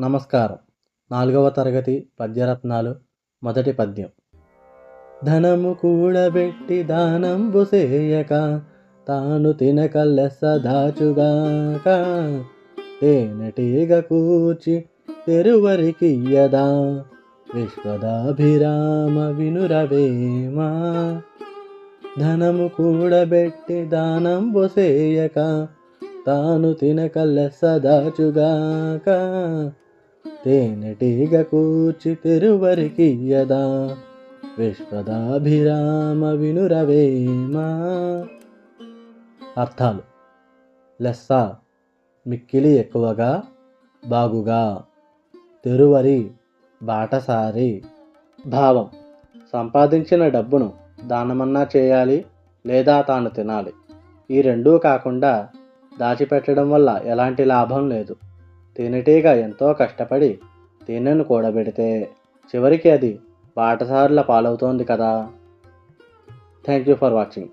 నమస్కారం. నాలుగవ తరగతి పద్యరత్నాలు మొదటి పద్యం. ధనము కూడబెట్టి దానంబు చేయక తాను తినక లెస్స దాచుగాక. తేనెటీగ కూర్చి తెరువరికియ్యదా విశ్వదాభిరామ వినురవేమా. ధనము కూడబెట్టి దానంబు చేయక తాను తినక లెస్స దాచుగాక. తేనెటీగ కూర్చి తిరువరికియ్యదా విశ్వదాభిరామ వినురవేమా అర్థాలు. లెస్స. మిక్కిలి ఎక్కువగా బాగుగా. తెరువరి. బాటసారి. భావం. సంపాదించిన డబ్బును దానమన్నా చేయాలి లేదా తాను తినాలి. ఈ రెండూ కాకుండా దాచిపెట్టడం వల్ల ఎలాంటి లాభం లేదు. తేనెటీగ ఎంతో కష్టపడి తేనెను కూడబెడితే చివరికి అది బాటసారుల పాలవుతోంది కదా. Thank you for watching